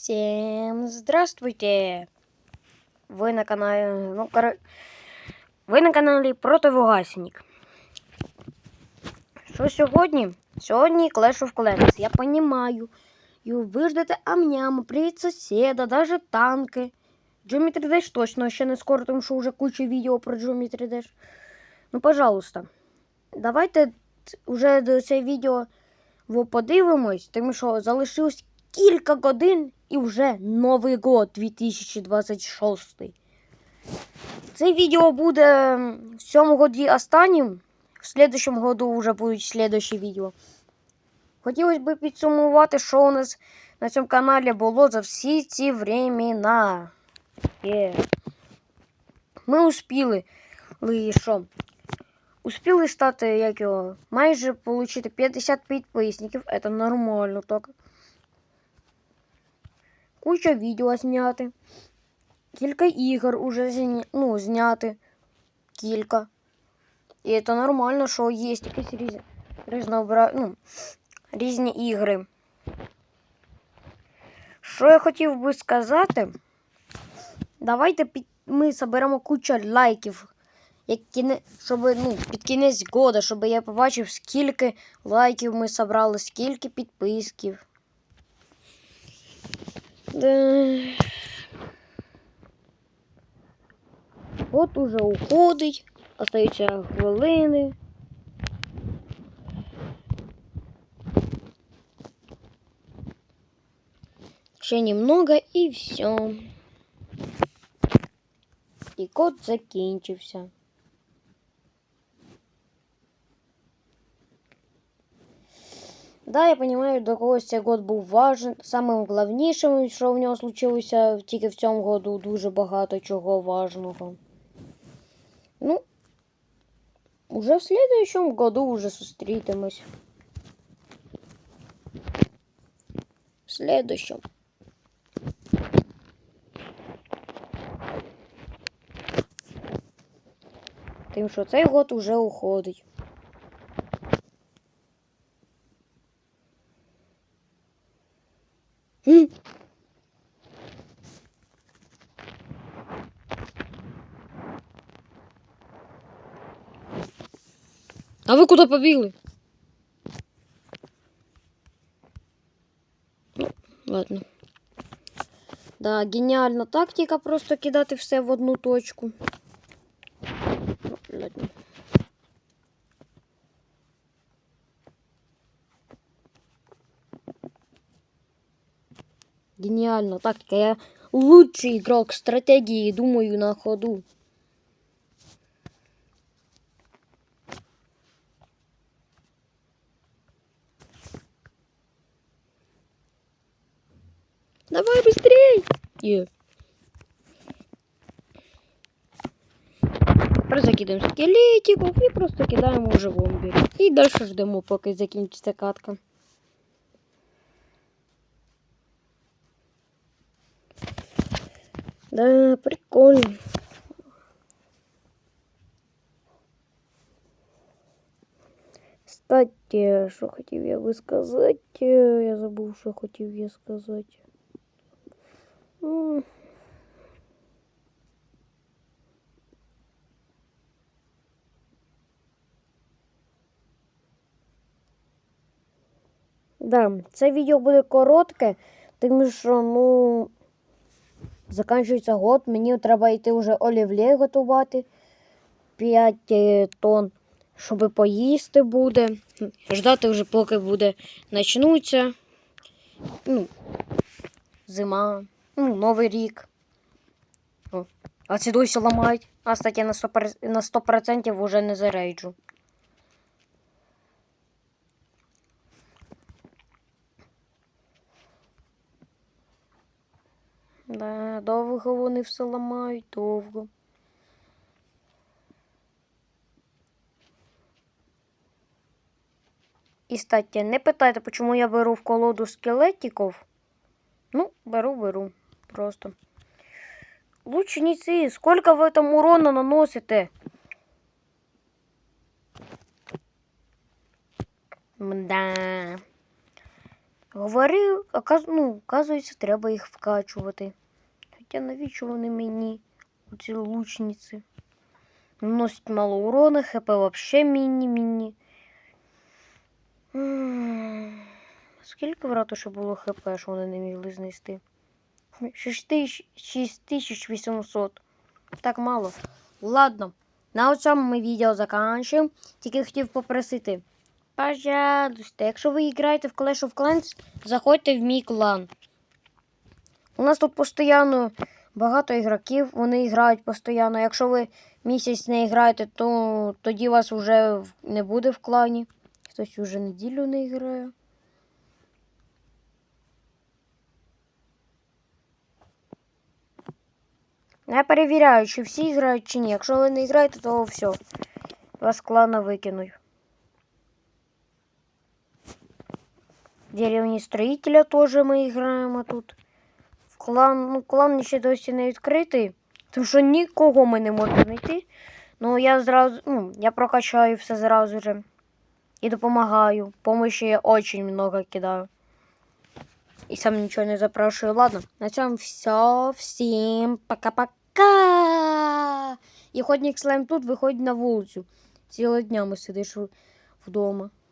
Всем здравствуйте! Ви на каналі. Ну, кор... Ви на каналі Противогасник. Що сьогодні? Сьогодні Clash of Clans. Я понімаю. І ви ждете амняму, привіт сусіда, даже танки. Geometry Dash точно ще не скоро, тому що вже куча відео про Geometry Dash. Ну, пожалуйста, давайте уже до це відео подивимось, тому що залишилось кілька годин і вже Новий год 2026. Це відео буде в цьому годі останнім. В следующем году вже будуть слідчі відео. Хотілося б підсумувати, що у нас на цьому каналі було за всі ці времена. Є. Ми успіли. Що? Успіли стати, як його, майже отримати 50 підписників. Це нормально так. Куча відео зняти. Кілька ігор уже зня... ну, зняти. Кілька. І це нормально, що є якісь різ... різнобра... ну, різні ігри. Що я хотів би сказати? Давайте під... ми зберемо кучу лайків. Як кіне... щоб, ну, під кінець года, щоб я побачив, скільки лайків ми зібрали, скільки підписків. Да. От уже уходить, остаються хвилини. Ще немного і все. І код закінчився. Да, я понимаю, до когось цей год був важен. Самим головнішим, що в нього случилося тільки в цьому году дуже багато чого важного. Ну, уже в следующем году уже зустрітимось. В следующем. Тим, що цей год уже уходить. А ви куди побігли? Ну, ладно. Да, геніальна тактика просто кидати все в одну точку. Ладно. Гениально. Тактика. Я лучший игрок стратегии, думаю, на ходу. Давай быстрей! Е. Просто закидаємо скелетиков і просто кидаємо уже вомбі. І далі ждемо, поки закінчиться катка. Да, прикольно. Кстати, що хотів я би сказати? Я забув, що хотів я сказати. М. Да, це відео буде коротке, тому що, ну, Закінчується год, мені треба йти вже олівлє готувати 5 тонн, щоб поїсти буде. Ждати вже, поки буде почнуться. Ну, зима, ну, Новий рік. О, а ці досі ламають. А, кстати, на 100%, на 100% вже не зарейджу. Да, довго вони все ламають, довго. І стаття, не питайте, чому я беру в колоду скелетиков. Ну, беру, беру. Просто. Лучницы, сколько вы там урона наносите? Мда. Говорив, ну, оказується, треба їх вкачувати. Хоча навіщо вони мені, оці лучниці? Наносять мало урона, хп вообще міні-міні. Скільки в ратуші було хп, що вони не могли знести? 6800. Так мало. Ладно. На цьому ми відео закінчуємо. Тільки хотів попросити. Пожалуйста, якщо ви граєте в Clash of Clans, заходьте в мій клан. У нас тут постійно багато ігроків, вони грають постійно. Якщо ви місяць не граєте, то тоді вас вже не буде в клані. Хтось вже неділю не грає. Я перевіряю, чи всі грають, чи ні. Якщо ви не граєте, то все. Вас клана викинуть. Деревні строителя теж ми граємо тут. В клан, ну, клан ще досі не відкритий, тому що нікого ми не можемо знайти. Ну, я зразу, ну, я прокачаю все зразу же. І допомагаю. Помощи я очень много кидаю. І сам нічого не запрошую. Ладно, на цьому все. Всім пока-пока. І ходник слайм тут виходить на вулицю. Цілого дня ми сидиш вдома.